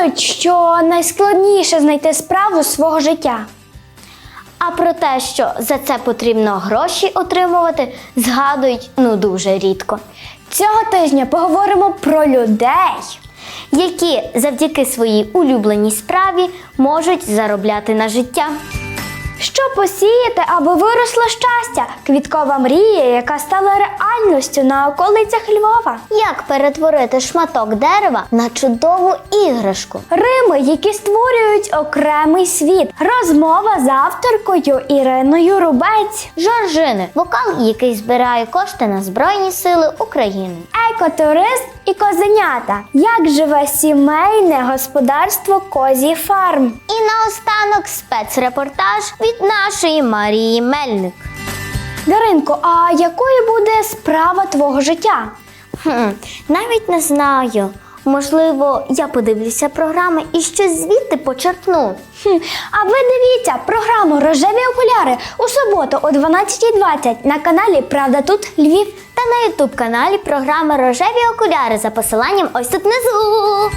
кажуть, що найскладніше знайти справу свого життя. А про те, що за це потрібно гроші отримувати, згадують ну дуже рідко. Цього тижня поговоримо про людей. які завдяки своїй улюбленій справі можуть заробляти на життя. Що посіяти, аби виросло щастя? Квіткова мрія, яка стала реальністю на околицях Львова. Як перетворити шматок дерева на чудову іграшку? Рими, які створюють окремий світ. Розмова з авторкою Іриною Рубець. Жоржини вокал, який збирає кошти на Збройні Сили України. Екотурист і козенята. Як живе сімейне господарство Козі Фарм. І наостанок спецрепортаж від нашої Марії Мельник. Даринко, а якою буде справа твого життя? Хм, навіть не знаю. Можливо, я подивлюся програми і щось звідти почерпну. Хм, а ви дивіться програму Рожеві окуляри у суботу о 12.20 на каналі Правда тут Львів. Та на ютуб каналі програми Рожеві окуляри за посиланням ось тут внизу.